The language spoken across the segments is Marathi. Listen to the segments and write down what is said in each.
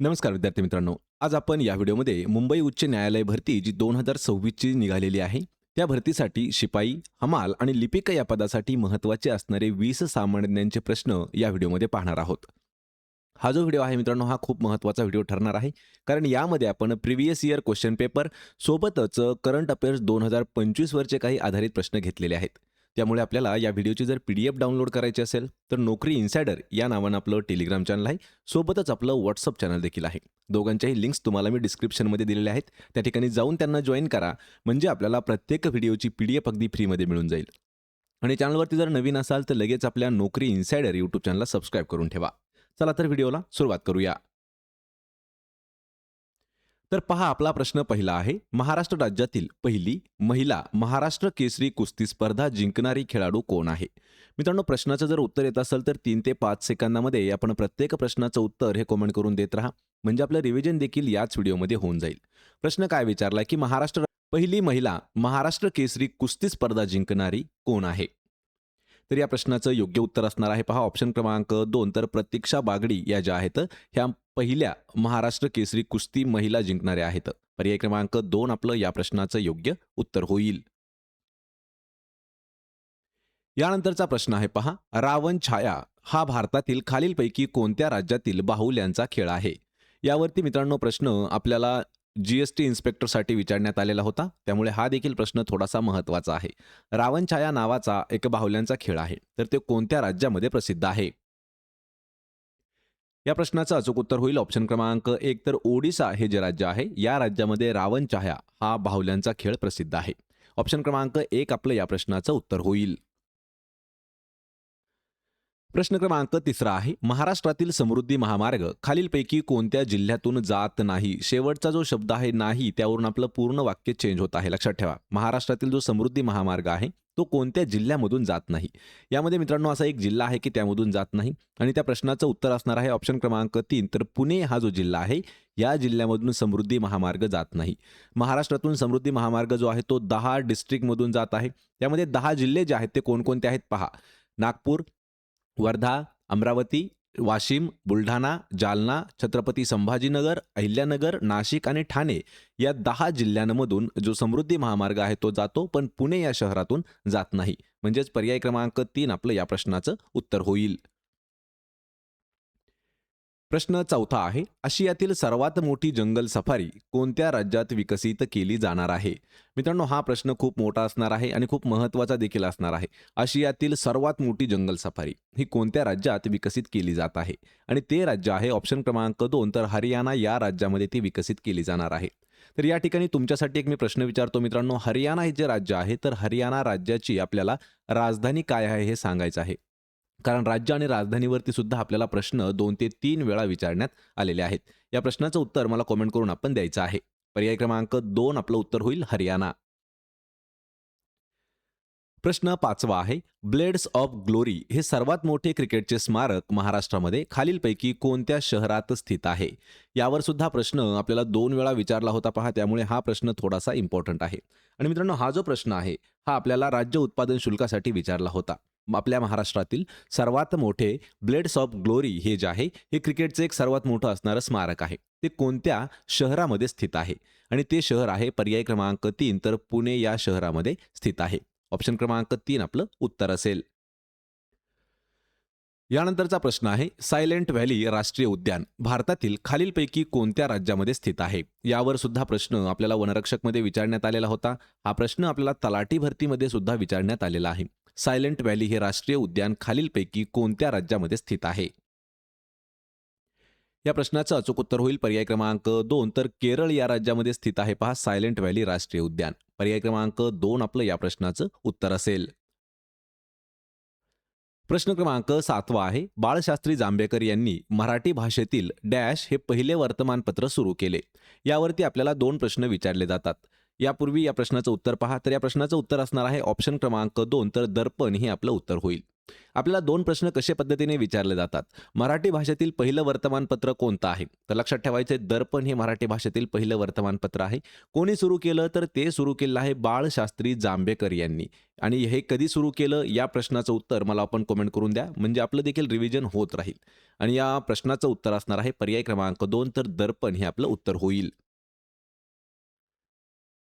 नमस्कार विद्यार्थी मित्रांनो. आज आपण या व्हिडिओमध्ये मुंबई उच्च न्यायालय भरती जी दोन हजार सव्वीसची निघालेली आहे त्या भरतीसाठी शिपाई हमाल आणि लिपिक या पदासाठी महत्त्वाचे असणारे वीस सामान्यांचे प्रश्न या व्हिडिओमध्ये पाहणार आहोत. हा जो व्हिडिओ आहे मित्रांनो हा खूप महत्त्वाचा व्हिडिओ ठरणार आहे कारण यामध्ये आपण प्रिव्हियस इयर क्वेश्चन पेपर सोबतच करंट अफेअर्स दोन हजार पंचवीसवरचे काही आधारित प्रश्न घेतलेले आहेत. त्यामुळे आपल्याला या व्हिडिओची जर पी डी एफ डाउनलोड करायची असेल तर नोकरी इन्सायडर या नावानं आपलं टेलिग्राम चॅनल आहे. सोबतच आपलं व्हॉट्सअप चॅनल देखील आहे. दोघांच्याही लिंक्स तुम्हाला मी डिस्क्रिप्शनमध्ये दिलेल्या आहेत. त्या ठिकाणी जाऊन त्यांना जॉईन करा. म्हणजे आपल्याला प्रत्येक व्हिडिओची पी डी एफ अगदी फ्रीमध्ये मिळून जाईल. आणि चॅनलवरती जर नवीन असाल तर लगेच आपल्या नोकरी इन्सायडर यूट्यूब चॅनलला सबस्क्राईब करून ठेवा. चला तर व्हिडिओला सुरुवात करूया. तर पहा आपला प्रश्न पहिला आहे. महाराष्ट्र राज्यातील पहिली महिला महाराष्ट्र केसरी कुस्ती स्पर्धा जिंकणारी खेळाडू कोण आहे? मित्रांनो प्रश्नाचं जर उत्तर येत असेल तर तीन ते पाच सेकंदामध्ये आपण प्रत्येक प्रश्नाचं उत्तर हे कमेंट करून देत राहा. म्हणजे आपलं रिव्हिजन देखील याच व्हिडिओमध्ये होऊन जाईल. प्रश्न काय विचारला की महाराष्ट्र पहिली महिला महाराष्ट्र केसरी कुस्ती स्पर्धा जिंकणारी कोण आहे? तर या प्रश्नाचं योग्य उत्तर असणार आहे. पहा ऑप्शन क्रमांक दोन तर प्रतीक्षा बागडी या ज्या आहेत ह्या पहिल्या महाराष्ट्र केसरी कुस्ती महिला जिंकणाऱ्या आहेत. पर्याय क्रमांक दोन आपलं या प्रश्नाचं योग्य उत्तर होईल. यानंतरचा प्रश्न आहे पहा रावण छाया हा भारतातील खालीलपैकी कोणत्या राज्यातील बाहुल्यांचा खेळ आहे? यावरती मित्रांनो प्रश्न आपल्याला जीएसटी इन्स्पेक्टरसाठी विचारण्यात आलेला होता. त्यामुळे हा देखील प्रश्न थोडासा महत्त्वाचा आहे. रावणछाया नावाचा एक बाहुल्यांचा खेळ आहे. तर ते कोणत्या राज्यामध्ये प्रसिद्ध आहे? या प्रश्नाचं अचूक उत्तर होईल ऑप्शन क्रमांक एक. तर ओडिसा हे जे राज्य आहे या राज्यामध्ये रावणछाया हा बाहुल्यांचा खेळ प्रसिद्ध आहे. ऑप्शन क्रमांक एक आपलं या प्रश्नाचं उत्तर होईल. प्रश्न क्रमांक तिसरा आहे महाराष्ट्रातील समृद्धी महामार्ग खालीलपैकी कोणत्या जिल्ह्यातून जात नाही? शेवटचा जो शब्द आहे नाही त्यावरून आपलं पूर्ण वाक्य चेंज होत आहे. लक्षात ठेवा. महाराष्ट्रातील जो समृद्धी महामार्ग आहे तो कोणत्या जिल्ह्यामधून जात नाही? यामध्ये मित्रांनो असा एक जिल्हा आहे की त्यामधून जात नाही आणि त्या प्रश्नाचं उत्तर असणार आहे ऑप्शन क्रमांक तीन. तर पुणे हा जो जिल्हा आहे या जिल्ह्यामधून समृद्धी महामार्ग जात नाही. महाराष्ट्रातून समृद्धी महामार्ग जो आहे तो दहा डिस्ट्रिक्टमधून जात आहे. त्यामध्ये दहा जिल्हे जे आहेत ते कोणकोणते आहेत? पहा. नागपूर वर्धा अमरावती वाशिम बुलढाणा जालना छत्रपती संभाजीनगर अहिल्यानगर नाशिक आणि ठाणे या दहा जिल्ह्यांमधून जो समृद्धी महामार्ग आहे तो जातो पण पुणे या शहरातून जात नाही. म्हणजेच पर्याय क्रमांक तीन आपलं या प्रश्नाचं उत्तर होईल. प्रश्न चौथा आहे आशियातील सर्वात मोठी जंगल सफारी कोणत्या राज्यात विकसित केली जाणार आहे? मित्रांनो हा प्रश्न खूप मोठा असणार आहे आणि खूप महत्त्वाचा देखील असणार आहे. आशियातील सर्वात मोठी जंगल सफारी ही कोणत्या राज्यात विकसित केली जात आहे? आणि ते राज्य आहे ऑप्शन क्रमांक दोन तर हरियाणा या राज्यामध्ये ती विकसित केली जाणार आहे. तर या ठिकाणी तुमच्यासाठी एक मी प्रश्न विचारतो मित्रांनो हरियाणा हे जे राज्य आहे तर हरियाणा राज्याची आपल्याला राजधानी काय आहे हे सांगायचं आहे? कारण राज्य आणि राजधानीवरती सुद्धा आपल्याला प्रश्न दोन ते तीन वेळा विचारण्यात आलेले आहेत. या प्रश्नाचं उत्तर मला कॉमेंट करून आपण द्यायचं आहे. पर्याय क्रमांक दोन आपलं उत्तर होईल हरियाणा. प्रश्न पाचवा आहे ब्लेड्स ऑफ ग्लोरी हे सर्वात मोठे क्रिकेटचे स्मारक महाराष्ट्रामध्ये खालीलपैकी कोणत्या शहरात स्थित आहे? यावर सुद्धा प्रश्न आपल्याला दोन वेळा विचारला होता पहा त्यामुळे हा प्रश्न थोडासा इम्पॉर्टंट आहे. आणि मित्रांनो हा जो प्रश्न आहे हा आपल्याला राज्य उत्पादन शुल्कासाठी विचारला होता. आपल्या महाराष्ट्रातील सर्वात मोठे ब्लेड्स ऑफ ग्लोरी हे जे आहे हे क्रिकेटचं एक सर्वात मोठं असणारं स्मारक आहे. ते कोणत्या शहरामध्ये स्थित आहे? आणि ते शहर आहे पर्याय क्रमांक तीन तर पुणे या शहरामध्ये स्थित आहे. ऑप्शन क्रमांक तीन आपलं उत्तर असेल. यानंतरचा प्रश्न आहे सायलेंट व्हॅली राष्ट्रीय उद्यान भारतातील खालीलपैकी कोणत्या राज्यामध्ये स्थित आहे? यावर सुद्धा प्रश्न आपल्याला वनरक्षकमध्ये विचारण्यात आलेला होता. हा प्रश्न आपल्याला तलाठी भरतीमध्ये सुद्धा विचारण्यात आलेला आहे. सायलेंट व्हॅली हे राष्ट्रीय उद्यान खालीलपैकी कोणत्या राज्यामध्ये स्थित आहे? या प्रश्नाचं अचूक उत्तर होईल. पर्याय क्रमांक दोन. तर केरळ या राज्यामध्ये स्थित आहे पहा. सायलेंट व्हॅली राष्ट्रीय उद्यान. पर्याय क्रमांक दोन आपलं या प्रश्नाचं उत्तर असेल. प्रश्न क्रमांक सातवा आहे. बाळशास्त्री जांभेकर यांनी मराठी भाषेतील डॅश हे पहिले वर्तमानपत्र सुरू केले. यावरती आपल्याला दोन प्रश्न विचारले जातात. यापूर्वी या प्रश्नाचं उत्तर पहा. तर या प्रश्नाचं उत्तर असणार आहे ऑप्शन क्रमांक दोन. तर दर्पण हे आपलं उत्तर होईल. आपल्याला दोन प्रश्न कशा पद्धतीने विचारले जातात? मराठी भाषेतील पहिलं वर्तमानपत्र कोणतं आहे? तर लक्षात ठेवायचे दर्पण हे मराठी भाषेतील पहिलं वर्तमानपत्र आहे. कोणी सुरू केलं तर ते सुरू केलं आहे बाळशास्त्री जांभेकर यांनी. आणि हे कधी सुरू केलं? या प्रश्नाचं उत्तर मला आपण कमेंट करून द्या. म्हणजे आपलं देखील रिव्हिजन होत राहील. आणि या प्रश्नाचं उत्तर असणार आहे पर्याय क्रमांक दोन. तर दर्पण हे आपलं उत्तर होईल.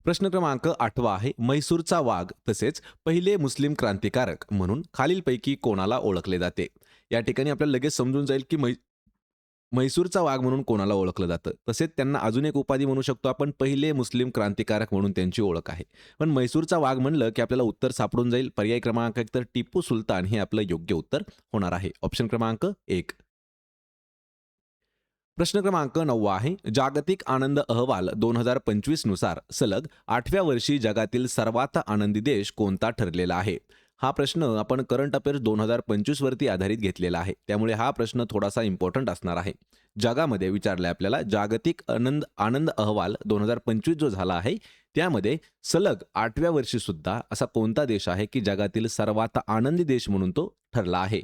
प्रश्न क्रमांक आठवा आहे म्हैसूरचा वाघ तसेच पहिले मुस्लिम क्रांतिकारक म्हणून खालीलपैकी कोणाला ओळखले जाते? या ठिकाणी आपल्याला लगेच समजून जाईल की मै म्हैसूरचा वाघ म्हणून कोणाला ओळखलं जातं. तसेच त्यांना अजून एक उपाधी म्हणू शकतो आपण पहिले मुस्लिम क्रांतिकारक म्हणून त्यांची ओळख आहे. पण म्हैसूरचा वाघ म्हणलं की आपल्याला उत्तर सापडून जाईल. पर्याय क्रमांक एक तर टिपू सुलतान हे आपलं योग्य उत्तर होणार आहे. ऑप्शन क्रमांक एक. प्रश्न क्रमांक नववा आहे जागतिक आनंद अहवाल दोन हजार पंचवीसनुसार सलग आठव्या वर्षी जगातील सर्वात आनंदी देश कोणता ठरलेला आहे? हा प्रश्न आपण करंट अफेअर्स दोन हजार पंचवीस वरती आधारित घेतलेला आहे. त्यामुळे हा प्रश्न थोडासा इम्पॉर्टंट असणार आहे. जगामध्ये विचारलाय आपल्याला जागतिक आनंद आनंद अहवाल दोन हजार पंचवीस जो झाला आहे त्यामध्ये सलग आठव्या वर्षी सुद्धा असा कोणता देश आहे की जगातील सर्वात आनंदी देश म्हणून तो ठरला आहे?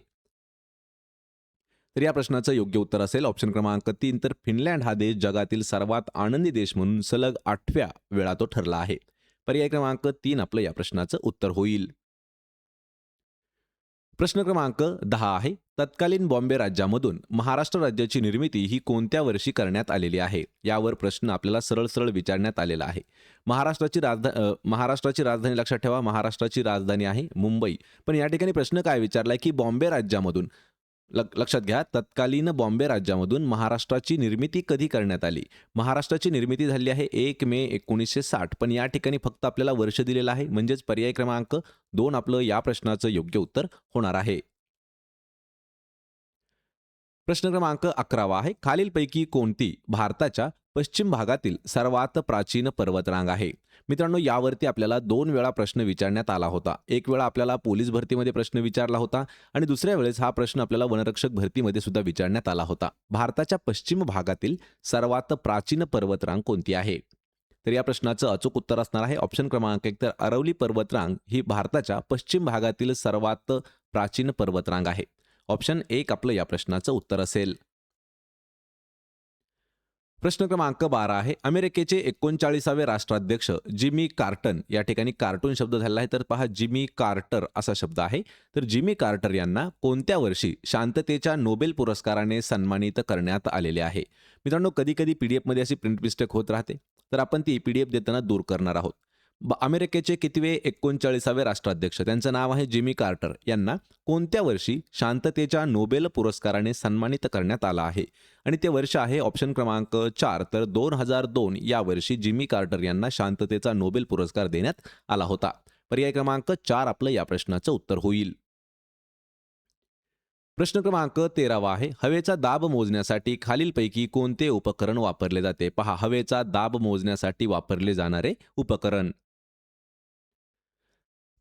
तर या प्रश्नाचं योग्य उत्तर असेल. ऑप्शन क्रमांक तीन तर फिनलँड हा देश जगातील सर्वात आनंदी देश म्हणून सलग आठव्या वेळा तो ठरला आहे. पर्याय क्रमांक तीन आपलं या प्रश्नाचं उत्तर होईल. प्रश्न क्रमांक दहा आहे. तत्कालीन बॉम्बे राज्यामधून महाराष्ट्र राज्याची निर्मिती ही कोणत्या वर्षी करण्यात आलेली आहे? यावर प्रश्न आपल्याला सरळ सरळ विचारण्यात आलेला आहे. महाराष्ट्राची राजधा महाराष्ट्राची राजधानी लक्षात ठेवा. महाराष्ट्राची राजधानी आहे मुंबई. पण या ठिकाणी प्रश्न काय विचारलाय की बॉम्बे राज्यामधून लक्षात घ्या तत्कालीन बॉम्बे राज्यामधून महाराष्ट्राची निर्मिती कधी करण्यात आली? महाराष्ट्राची निर्मिती झाली आहे एक मे एकोणीसशे साठ पण या ठिकाणी फक्त आपल्याला वर्ष दिलेलं आहे म्हणजेच पर्याय क्रमांक दोन आपलं या प्रश्नाचं योग्य उत्तर होणार आहे. प्रश्न क्रमांक अकरावा आहे. खालीलपैकी कोणती भारताच्या पश्चिम भागातील सर्वात प्राचीन पर्वतरांग आहे? मित्रांनो यावरती आपल्याला दोन वेळा प्रश्न विचारण्यात आला होता. एक वेळा आपल्याला पोलीस भरतीमध्ये प्रश्न विचारला होता आणि दुसऱ्या वेळेस हा प्रश्न आपल्याला वनरक्षक भरतीमध्ये सुद्धा विचारण्यात आला होता. भारताच्या पश्चिम भागातील सर्वात प्राचीन पर्वतरांग कोणती आहे? तर या प्रश्नाचं अचूक उत्तर असणार आहे. ऑप्शन क्रमांक एक तर अरवली पर्वतरांग ही भारताच्या पश्चिम भागातील सर्वात प्राचीन पर्वतरांग आहे. ऑप्शन एक आपलं या प्रश्नाचं उत्तर असेल. प्रश्न क्रमांक बारा आहे. अमेरिकेचे एकोणचाळीसावे राष्ट्राध्यक्ष जिमी कार्टन या ठिकाणी कार्टून शब्द झालेला आहे. तर पहा जिमी कार्टर असा शब्द आहे. तर जिमी कार्टर यांना कोणत्या वर्षी शांततेच्या नोबेल पुरस्काराने सन्मानित करण्यात आलेले आहे? मित्रांनो कधी कधी पी डी एफमध्ये अशी प्रिंट मिस्टेक होत राहते. तर आपण ती पी डी एफ देताना दूर करणार आहोत. अमेरिकेचे कितवे एकोणचाळीसावे राष्ट्राध्यक्ष? त्यांचं नाव आहे जिमी कार्टर. यांना कोणत्या वर्षी शांततेच्या नोबेल पुरस्काराने सन्मानित करण्यात आला आहे? आणि ते वर्ष आहे ऑप्शन क्रमांक चार. तर दोन हजार दोन या वर्षी जिमी कार्टर यांना शांततेचा नोबेल पुरस्कार देण्यात आला होता. पर्याय क्रमांक चार आपलं या प्रश्नाचं उत्तर होईल. प्रश्न क्रमांक तेरावा आहे. हवेचा दाब मोजण्यासाठी खालीलपैकी कोणते उपकरण वापरले जाते? पहा हवेचा दाब मोजण्यासाठी वापरले जाणारे उपकरण.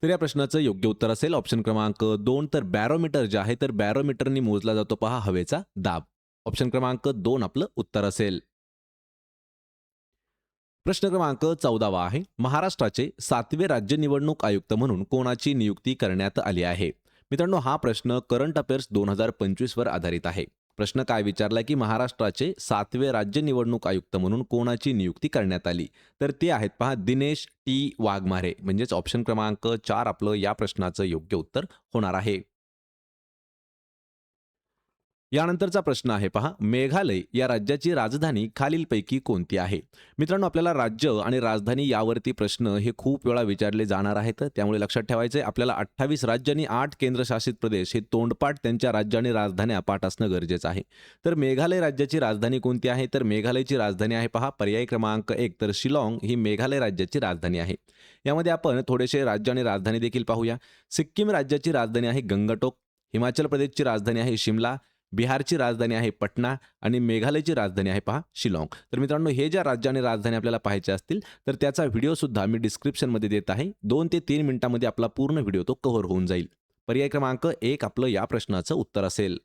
तर या प्रश्नाचं योग्य उत्तर असेल. ऑप्शन क्रमांक दोन तर बॅरोमीटर जे आहे तर बॅरोमीटरनी मोजला जातो पहा हवेचा दाब. ऑप्शन क्रमांक दोन आपलं उत्तर असेल. प्रश्न क्रमांक चौदावा आहे. महाराष्ट्राचे सातवे राज्य निवडणूक आयुक्त म्हणून कोणाची नियुक्ती करण्यात आली आहे? मित्रांनो हा प्रश्न करंट अफेअर्स दोन हजार पंचवीसवर आधारित आहे. प्रश्न काय विचारला की महाराष्ट्राचे सातवे राज्य निवडणूक आयुक्त म्हणून कोणाची नियुक्ती करण्यात आली? तर ते आहेत पहा दिनेश टी. वाघमारे. म्हणजेच ऑप्शन क्रमांक चार आपलं या प्रश्नाचं योग्य उत्तर होणार आहे. यानंतरचा प्रश्न आहे पहा. मेघालय या राज्याची राजधानी खालीलपैकी कोणती आहे? मित्रांनो आपल्याला राज्य आणि राजधानी यावरती प्रश्न हे खूप वेळा विचारले जाणार आहेत. त्यामुळे लक्षात ठेवायचे आपल्याला अठ्ठावीस राज्य आणि आठ केंद्रशासित प्रदेश हे तोंडपाठ त्यांच्या राज्य आणि राजधान्या पाठ असणं गरजेचं आहे. तर मेघालय राज्याची राजधानी कोणती आहे? तर मेघालयची राजधानी आहे पहा. पर्याय क्रमांक एक तर शिलाँग ही मेघालय राज्याची राजधानी आहे. यामध्ये आपण थोडेसे राज्य आणि राजधानी देखील पाहूया. सिक्कीम राज्याची राजधानी आहे गंगटोक. हिमाचल प्रदेशची राजधानी आहे शिमला. बिहारची राजधानी आहे पटना आणि मेघालयची राजधानी आहे पहा शिलाँग. तर मित्रांनो हे ज्या राज्य आणि राजधानी आपल्याला पाहायच्या असतील तर त्याचा व्हिडिओ सुद्धा मी डिस्क्रिप्शनमध्ये देत आहे. दोन ते तीन मिनिटांमध्ये आपला पूर्ण व्हिडिओ तो कव्हर होऊन जाईल. पर्याय क्रमांक एक आपलं या प्रश्नाचं उत्तर असेल.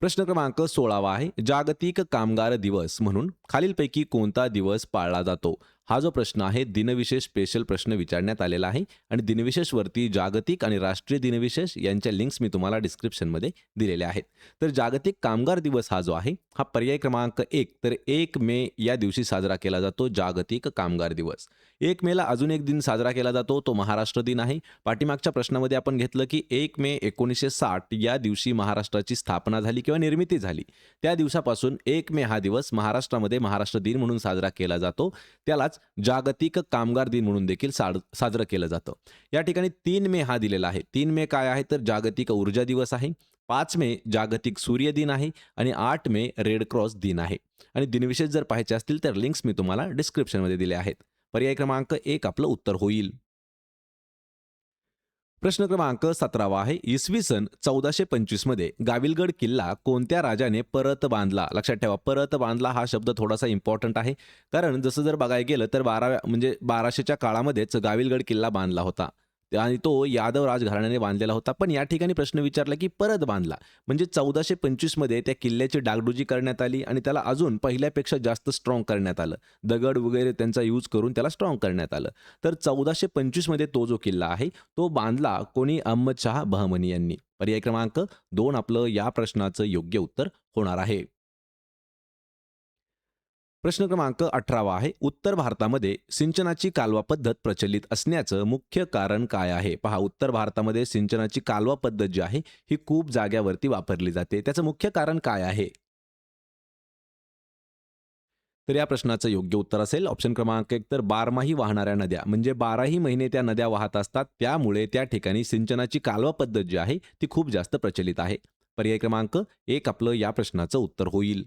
प्रश्न क्रमांक सोळावा आहे जागतिक कामगार दिवस म्हणून. खालीलपैकी कोणता दिवस पाळला जातो? हा जो प्रश्न आहे दिनविशेष स्पेशल प्रश्न विचारण्यात आलेला आहे आणि दिनविशेषवरती जागतिक आणि राष्ट्रीय दिनविशेष यांच्या लिंक्स मी तुम्हाला डिस्क्रिप्शनमध्ये दिलेल्या आहेत. तर जागतिक कामगार दिवस हा जो आहे हा पर्याय क्रमांक एक तर एक मे या दिवशी साजरा केला जातो जागतिक कामगार दिवस. एक मेला अजून एक दिन साजरा केला जातो तो महाराष्ट्र दिन आहे. पाठीमागच्या प्रश्नामध्ये आपण घेतलं की एक मे एकोणीसशे साठ या दिवशी महाराष्ट्राची स्थापना झाली किंवा निर्मिती झाली. त्या दिवसापासून एक मे हा दिवस महाराष्ट्रामध्ये महाराष्ट्र दिन म्हणून साजरा केला जातो. त्यालाच जागतिक कामगार दिन म्हणून देखील साड साजरं केलं जातं. या ठिकाणी तीन मे हा दिलेला आहे. तीन मे काय आहे? तर जागतिक ऊर्जा दिवस आहे. पाच मे जागतिक सूर्य दिन आहे आणि आठ मे रेड क्रॉस दिन आहे. आणि दिनविशेष जर पाहायचे असतील तर लिंक्स मी तुम्हाला डिस्क्रिप्शनमध्ये दिले आहेत. पर्याय क्रमांक एक आपलं उत्तर होईल. प्रश्न क्रमांक सतरावा आहे. इसवी सन चौदाशे पंचवीसमध्ये गाविलगड किल्ला कोणत्या राजाने परत बांधला? लक्षात ठेवा परत बांधला हा शब्द थोडासा इम्पॉर्टंट आहे. कारण जसं जर बघायला गेलं तर बाराव्या म्हणजे बाराशेच्या काळामध्येच गाविलगड किल्ला बांधला होता. आणि तो यादव राजघराण्याने बांधलेला होता. पण या ठिकाणी प्रश्न विचारला की परत बांधला. म्हणजे चौदाशे पंचवीसमध्ये त्या किल्ल्याची डागडुजी करण्यात आली आणि त्याला अजून पहिल्यापेक्षा जास्त स्ट्रॉंग करण्यात आलं. दगड वगैरे त्यांचा यूज करून त्याला स्ट्रॉंग करण्यात आलं. तर चौदाशे पंचवीसमध्ये तो जो किल्ला आहे तो बांधला कोणी? अहमद बहमनी यांनी. पर्याय क्रमांक दोन आपलं या प्रश्नाचं योग्य उत्तर होणार आहे. प्रश्न क्रमांक अठरावा आहे. उत्तर भारतामध्ये सिंचनाची कालवा पद्धत प्रचलित असण्याचं मुख्य कारण काय आहे? पहा उत्तर भारतामध्ये सिंचनाची कालवा पद्धत जी आहे ही खूप जाग्यावरती वापरली जाते. त्याचं मुख्य कारण काय आहे? तर या प्रश्नाचं योग्य उत्तर असेल. ऑप्शन क्रमांक एक तर बारमाही वाहणाऱ्या नद्या म्हणजे बाराही महिने त्या नद्या वाहत असतात. त्यामुळे त्या ठिकाणी सिंचनाची कालवा पद्धत जी आहे ती खूप जास्त प्रचलित आहे. पर्याय क्रमांक एक आपलं या प्रश्नाचं उत्तर होईल.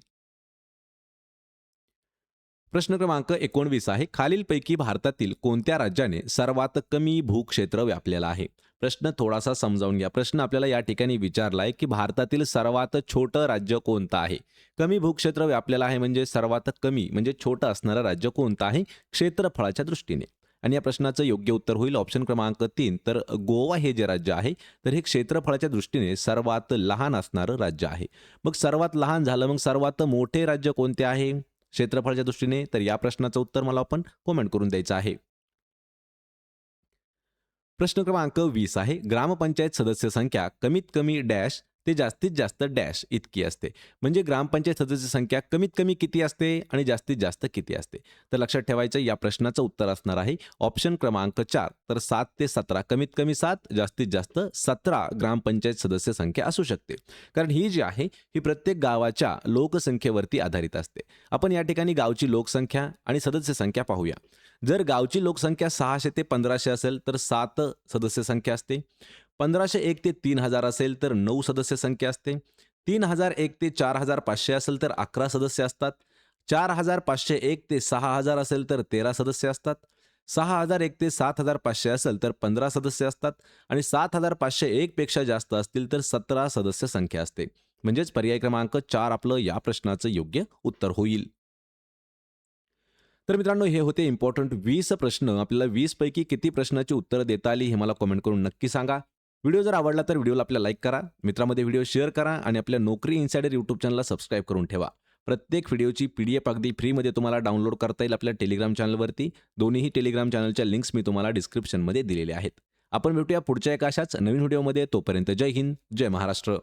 प्रश्न क्रमांक एकोणवीस आहे. खालीलपैकी भारतातील कोणत्या राज्याने सर्वात कमी भूक्षेत्र व्यापलेलं आहे? प्रश्न थोडासा समजावून घ्या. प्रश्न आपल्याला या ठिकाणी विचारला आहे की भारतातील सर्वात छोटं राज्य कोणतं आहे? कमी भूक्षेत्र व्यापलेलं आहे म्हणजे सर्वात कमी म्हणजे छोटं असणारं राज्य कोणतं आहे? क्षेत्रफळाच्या दृष्टीने. आणि या प्रश्नाचं योग्य उत्तर होईल ऑप्शन क्रमांक तीन. तर गोवा हे जे राज्य आहे तर हे क्षेत्रफळाच्या दृष्टीने सर्वात लहान असणारं राज्य आहे. मग सर्वात लहान झालं मग सर्वात मोठे राज्य कोणते आहे? क्षेत्रफळाच्या दृष्टीने तर या प्रश्नाचं उत्तर मला आपण कमेंट करून द्यायचं आहे. प्रश्न क्रमांक वीस आहे. ग्रामपंचायत सदस्य संख्या कमीत कमी डॅश ते जास्तीत जास्त डॅश इतकी असते. म्हणजे ग्रामपंचायत सदस्य संख्या कमीत कमी किती असते आणि जास्तीत जास्त किती असते? तर लक्षात ठेवायचं या प्रश्नाचं उत्तर असणार आहे. ऑप्शन क्रमांक चार तर सात ते सतरा कमीत कमी सात जास्तीत जास्त सतरा ग्रामपंचायत सदस्य संख्या असू शकते. कारण ही जी आहे ही प्रत्येक गावाच्या लोकसंख्येवरती आधारित असते. आपण या ठिकाणी गावची लोकसंख्या आणि सदस्य संख्या पाहूया. जर गावची लोकसंख्या सहाशे ते पंधराशे असेल तर सात सदस्य संख्या असते. पंधराशे एक ते तीन हजार असेल तर नऊ सदस्य संख्या असते. तीन हजार एक ते चार हजार पाचशे असेल तर अकरा सदस्य असतात. चार हजार पाचशे एक ते सहा हजार असेल तर तेरा सदस्य असतात. सहा हजार एक ते सात हजार पाचशे असेल तर पंधरा सदस्य असतात. आणि सात हजार पाचशे एक पेक्षा जास्त असतील तर सतरा सदस्य संख्या असते. म्हणजेच पर्याय क्रमांक चार आपलं या प्रश्नाचं योग्य उत्तर होईल. तर मित्रांनो हे होते इम्पॉर्टंट वीस प्रश्न. आपल्याला वीस पैकी किती प्रश्नाची उत्तरं देता आली हे मला कमेंट करून नक्की सांगा. व्हिडिओ जर आवडला तर व्हिडिओला आपल्या लाईक करा मित्रामध्ये व्हिडिओ शेअर करा आणि आपल्या नोकरी इन्सायडर यूट्यूब चॅनलला सबस्क्राईब करून ठेवा. प्रत्येक व्हिडिओची पी डी एफ अगदी फ्रीमध्ये तुम्हाला डाउनलोड करता येईल आपल्या टेलिग्राम चॅनलवरती. दोन्हीही टेलिग्राम चॅनलच्या लिंक्स मी तुम्हाला डिस्क्रिप्शनमध्ये दिलेले आहेत. आपण भेटूया पुढच्या एका अशाच नवीन व्हिडिओमध्ये. तोपर्यंत जय हिंद जय महाराष्ट्र.